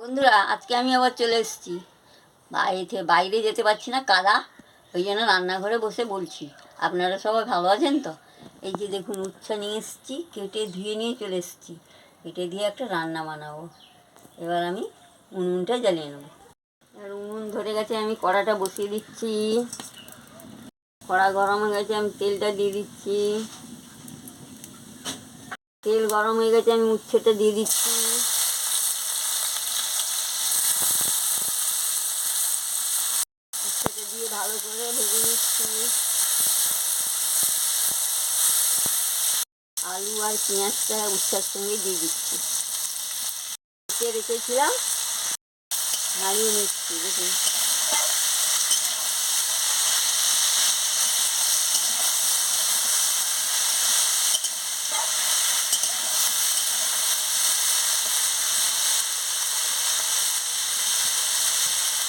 বন্ধুরা, আজকে আমি আবার চলে এসেছি। বাইরে থেকে বাইরে যেতে পারছি না কাদা, ওই জন্য রান্নাঘরে বসে বলছি। আপনারা সবাই ভালো আছেন তো? এই যে দেখুন, উচ্ছা নিয়ে এসেছি, কেটে ধুয়ে নিয়ে চলে এসেছি। কেটে দিয়ে একটা রান্না বানাবো। এবার আমি উনুনটা জ্বালিয়ে নেব। আর উনুন ধরে গেছে, আমি কড়াটা বসিয়ে দিচ্ছি। কড়া গরম হয়ে গেছে, আমি তেলটা দিয়ে দিচ্ছি। তেল গরম হয়ে গেছে, আমি উচ্ছেটা দিয়ে দিচ্ছি উচ্ছেটা দিয়ে ভালো করে ভেজে নিচ্ছি। আলু আর পেঁয়াজটা উচ্ছার সঙ্গে দিয়ে দিচ্ছি। রেখেছিলাম, নাড়িয়ে নিচ্ছি, দেখুন।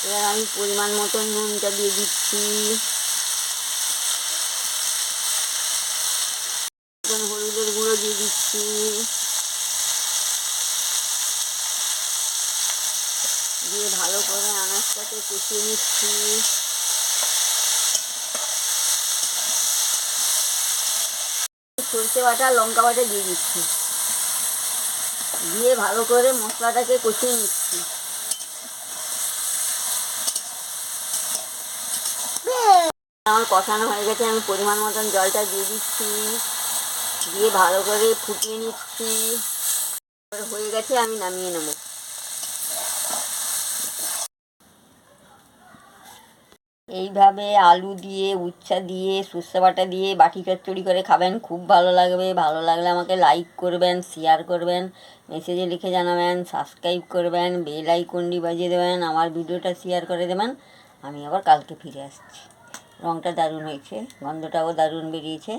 এবার আমি পরিমাণ মতন নুনটা দিয়ে দিচ্ছি। হলুদের গুঁড়ো দিয়ে দিচ্ছি। দিয়ে ভালো করে আনাজটাকে কষিয়ে নিচ্ছি। সরষে বাটা, লঙ্কা বাটা দিয়ে দিচ্ছি। দিয়ে ভালো করে মশলাটাকে কষিয়ে নিচ্ছি। আমার কষানো হয়ে গেছে, আমি পরিমাণ মতন জলটা দিয়ে দিচ্ছি। দিয়ে ভালো করে ফুটিয়ে নিচ্ছি। হয়ে গেছে, আমি নামিয়ে নেব। এইভাবে আলু দিয়ে, উচ্ছা দিয়ে, সর্ষে বাটা দিয়ে, বাটি চচ্চড়ি করে খাবেন। খুব ভালো লাগবে। ভালো লাগলে আমাকে লাইক করবেন শেয়ার করবেন মেসেজে লিখে জানাবেন সাবস্ক্রাইব করবেন বেল আইকনটি বাজিয়ে দেবেন, আমার ভিডিওটা শেয়ার করে দেবেন। আমি আবার কালকে ফিরে আসছি। রঙটা দারুণ হয়েছে গন্ধটাও দারুণ বেরিয়েছে।